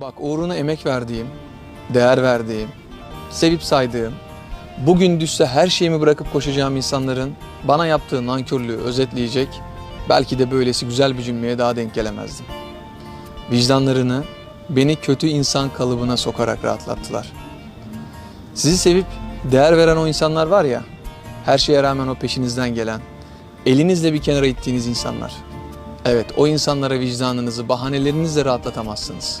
Bak uğruna emek verdiğim, değer verdiğim, sevip saydığım, bugün düşse her şeyimi bırakıp koşacağım insanların bana yaptığı nankörlüğü özetleyecek, belki de böylesi güzel bir cümleye daha denk gelemezdim. Vicdanlarını beni kötü insan kalıbına sokarak rahatlattılar. Sizi sevip değer veren o insanlar var ya, her şeye rağmen o peşinizden gelen, elinizle bir kenara ittiğiniz insanlar. Evet, o insanlara vicdanınızı bahanelerinizle rahatlatamazsınız.